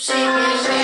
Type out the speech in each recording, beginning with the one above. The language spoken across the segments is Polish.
She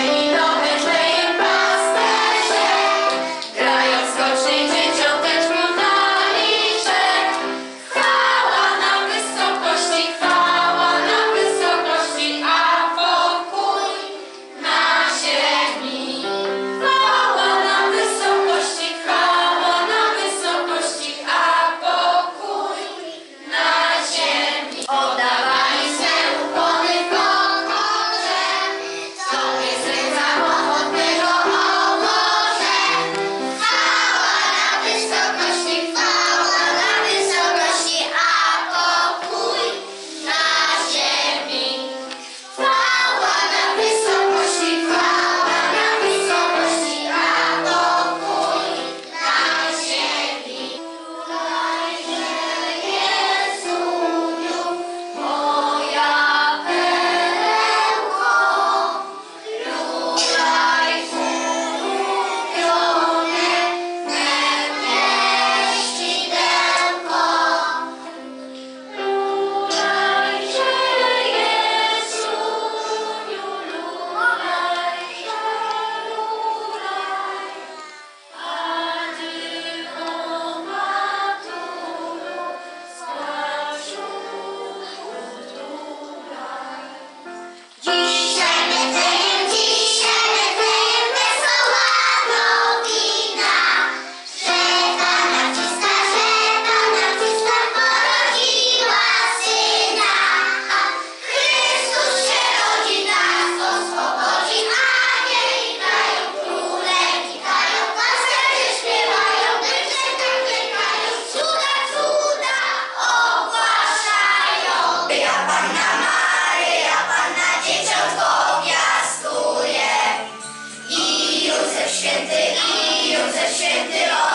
Panna Maryja, Panna I Józef Święty, i Józef Święty Roz.